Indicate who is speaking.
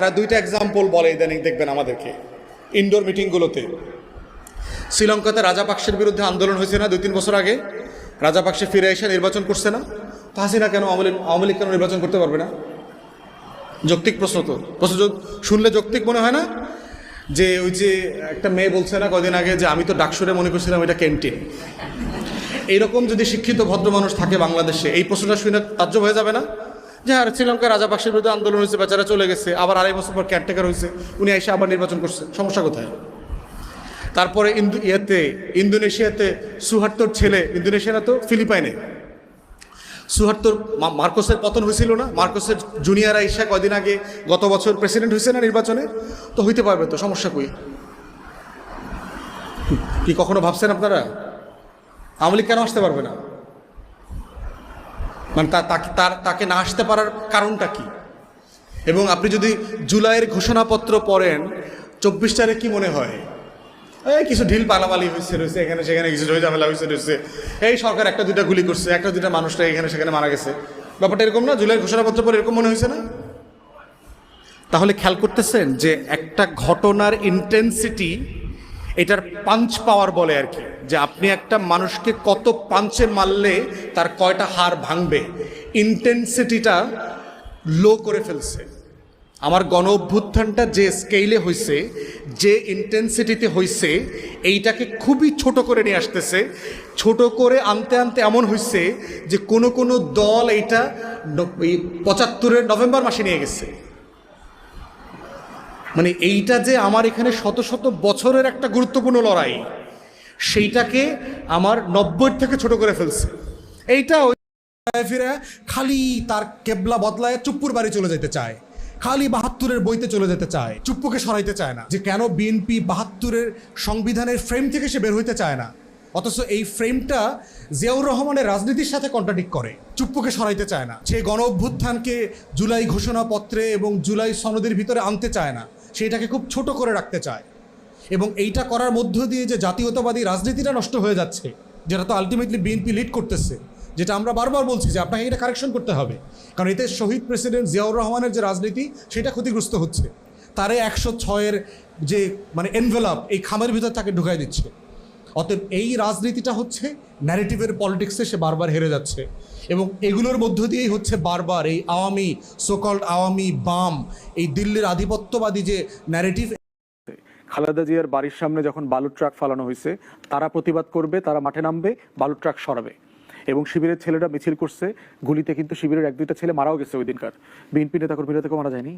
Speaker 1: তারা দুইটা এক্সাম্পল বলে ইদানিং দেখবেন আমাদেরকে ইনডোর মিটিংগুলোতে শ্রীলঙ্কাতে রাজাপাক্সের বিরুদ্ধে আন্দোলন হয়েছে না দুই তিন বছর আগে? রাজাপাক্সে ফিরে এসে নির্বাচন করছে না? তো হাসিনা কেন আওয়ামী আওয়ামী লীগ কেন নির্বাচন করতে পারবে না? যৌক্তিক প্রশ্ন তো। প্রশ্ন শুনলে যৌক্তিক মনে হয় না? যে ওই যে একটা মেয়ে বলছে না কদিন আগে যে, আমি তো ডাকসুরে মনে করছিলাম এটা ক্যান্টিন এইরকম যদি শিক্ষিত ভদ্র মানুষ থাকে বাংলাদেশে, এই প্রশ্নটা শুনে তাজ্জব হয়ে যাবে না? যে আর শ্রীলঙ্কার রাজাপাক্সের বিরুদ্ধে আন্দোলন হয়েছে বেচারা চলে গেছে, আবার আড়াই বছর পর ক্যারটেকার হয়েছে, উনি এসে আবার নির্বাচন করছে। সমস্যা কোথায়? তারপরে ইন্দু, ইয়েতে, ইন্দোনেশিয়াতে সুহার্তর ছেলে, ইন্দোনেশিয়ারা তো ফিলিপাইনে। সুহার্তর মা- মার্কোসের পতন হয়েছিল না? মার্কোসের জুনিয়র আইসা কয়দিন আগে গত বছর প্রেসিডেন্ট হয়েছে না নির্বাচনে? তো হইতে পারবে তো, সমস্যা কই? কি কখনো ভাবছেন আপনারা? আওয়ামী কেন আসতে পারবে না? মানে তাকে তার তাকে না আসতে পারার কারণটা কি? এবং আপনি যদি জুলাইয়ের ঘোষণাপত্র পড়েন, চব্বিশ তারিখ কি মনে হয়? এই কিছু ঢিল পালাপালি হয়েছে রয়েছে এখানে সেখানে কিছু ঝামেলা হয়েছে রয়েছে এই সরকার একটা দুইটা গুলি করছে, একটা দুইটা মানুষটা এখানে সেখানে মারা গেছে। ব্যাপারটা এরকম না? জুলাইয়ের ঘোষণাপত্র পরে এরকম মনে হয়েছে না? তাহলে খেয়াল করতেছেন যে একটা ঘটনার ইন্টেন্সিটি এটার পাঞ্চ পাওয়ার বলে আর কি, যে আপনি একটা মানুষকে কত পাঞ্চে মারলে তার কয়টা হার ভাঙবে। ইন্টেন্সিটিটা লো করে ফেলছে। আমার গণ অভ্যুত্থানটা যে স্কেলে হয়েছে যে ইন্টেন্সিটিতে হয়েছে এইটাকে খুবই ছোট করে নিয়ে আসতেছে। ছোট করে আনতে আনতে এমন হয়েছে যে কোনো কোনো দল এইটা পঁচাত্তরের নভেম্বর মাসে নিয়ে গেছে। মানে এইটা যে আমার এখানে শত শত বছরের একটা গুরুত্বপূর্ণ লড়াই, সেইটাকে আমার নব্বই থেকে ছোট করে ফেলছে। এইটা
Speaker 2: ফিরে খালি তার কেবলা বদলায় চুপ্পুর বাড়ি চলে যেতে চায়, খালি বাহাত্তরের বইতে চলে যেতে চায়, চুপ্পুকে সরাইতে চায় না। যে কেন বিএনপি বাহাত্তরের সংবিধানের ফ্রেম থেকে সে বের হইতে চায় না, অথচ এই ফ্রেমটা জিয়াউর রহমানের রাজনীতির সাথে কন্ট্রাডিক্ট করে, চুপ্পুকে সরাইতে চায় না। সে গণ অভ্যুত্থানকে জুলাই ঘোষণাপত্রে এবং জুলাই সনদের ভিতরে আনতে চায় না। সেটাকে খুব ছোট করে রাখতে চায়। এবং এইটা করার মধ্য দিয়ে যে জাতীয়তাবাদী রাজনীতিটা নষ্ট হয়ে যাচ্ছে, যেটা তো আলটিমেটলি বিএনপি লিড করতেছে, যেটা আমরা বারবার বলছি যে আপনাকে এটা কারেকশন করতে হবে। কারণ এতে শহীদ প্রেসিডেন্ট জিয়াউর রহমানের যে রাজনীতি, সেটা ক্ষতিগ্রস্ত হচ্ছে। তারে একশো ছয়ের যে মানে এনভেলপ এই খামের ভিতর তাকে ঢুকাই দিচ্ছে। অতএব এই রাজনীতিটা হচ্ছে ন্যারেটিভের পলিটিক্সে সে বারবার হেরে যাচ্ছে। এবং এগুলোর মধ্য দিয়েই হচ্ছে বারবার এই আওয়ামী সোকল্ড আওয়ামী বাম, এই দিল্লির আধিপত্যবাদী যে ন্যারেটিভ
Speaker 3: খালেদা জিয়ার বাড়ির সামনে যখন বালুর ট্রাক ফালানো হয়েছে, তারা প্রতিবাদ করবে, তারা মাঠে নামবে, বালুর ট্রাক সরাবে। এবং শিবিরের ছেলেরা মিছিল করছে, গুলিতে কিন্তু শিবিরের এক দুইটা ছেলে মারাও গেছে ওই দিনকার বিএনপি নেতা কর্মীরা তো মারা যায়নি।